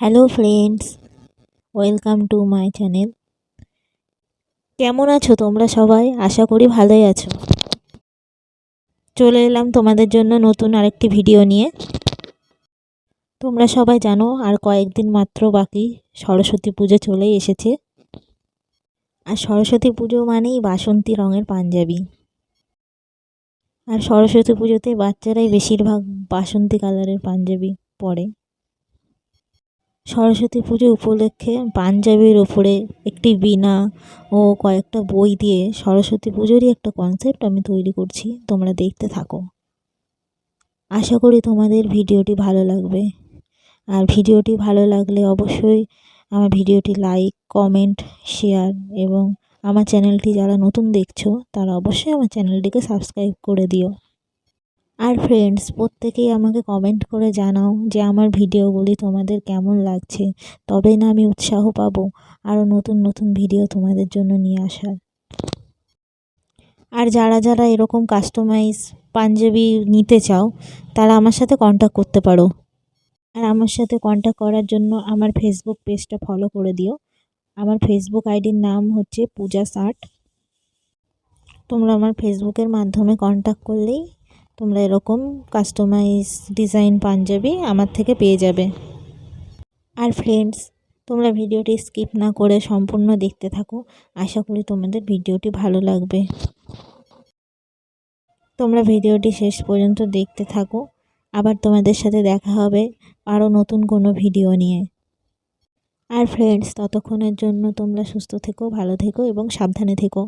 Hello friends welcome to my channel কেমন আছো তোমরা সবাই? আশা করি ভালোই আছো। চলে এলাম তোমাদের জন্য নতুন আরেকটি ভিডিও নিয়ে। তোমরা সবাই জানো, আর কয়েকদিন মাত্র বাকি সরস্বতী পুজো চলেই এসেছে। আর সরস্বতী পুজো মানেই বাসন্তী রঙের পাঞ্জাবি। আর সরস্বতী পুজোতে বাচ্চারাই বেশিরভাগ বাসন্তী কালারের পাঞ্জাবি পরে। সরস্বতী পুজো উপলক্ষে পাঞ্জাবির ওপরে একটি বীণা ও কয়েকটা বই দিয়ে সরস্বতী পুজোরই একটা কনসেপ্ট আমি তৈরি করছি। তোমরা দেখতে থাকো। আশা করি তোমাদের ভিডিওটি ভালো লাগবে। আর ভিডিওটি ভালো লাগলে অবশ্যই আমার ভিডিওটি লাইক কমেন্ট শেয়ার এবং আমার চ্যানেলটি যারা নতুন দেখছ, তারা অবশ্যই আমার চ্যানেলটিকে সাবস্ক্রাইব করে দিও। আর ফ্রেন্ডস প্রত্যেকেই আমাকে কমেন্ট করে জানাও যে আমার ভিডিওগুলি তোমাদের কেমন লাগছে। তবেই না আমি উৎসাহ পাবো আরও নতুন নতুন ভিডিও তোমাদের জন্য নিয়ে আসার। আর যারা যারা এরকম কাস্টমাইজ পাঞ্জাবি নিতে চাও, তারা আমার সাথে কন্ট্যাক্ট করতে পারো। আর আমার সাথে কন্ট্যাক্ট করার জন্য আমার ফেসবুক পেজটা ফলো করে দিও। আমার ফেসবুক আইডির নাম হচ্ছে পূজা ষাট। তোমরা আমার ফেসবুকের মাধ্যমে কন্ট্যাক্ট করলেই তোমরা এরকম কাস্টমাইজ ডিজাইন পাঞ্জাবি আমার থেকে পেয়ে যাবে। আর ফ্রেন্ডস তোমরা ভিডিওটি স্কিপ না করে সম্পূর্ণ দেখতে থাকো। আশা করি তোমাদের ভিডিওটি ভালো লাগবে। তোমরা ভিডিওটি শেষ পর্যন্ত দেখতে থাকো। আবার তোমাদের সাথে দেখা হবে আরও নতুন কোনো ভিডিও নিয়ে। আর ফ্রেন্ডস ততক্ষণের জন্য তোমরা সুস্থ থেকো, ভালো থেকো এবং সাবধানে থেকো।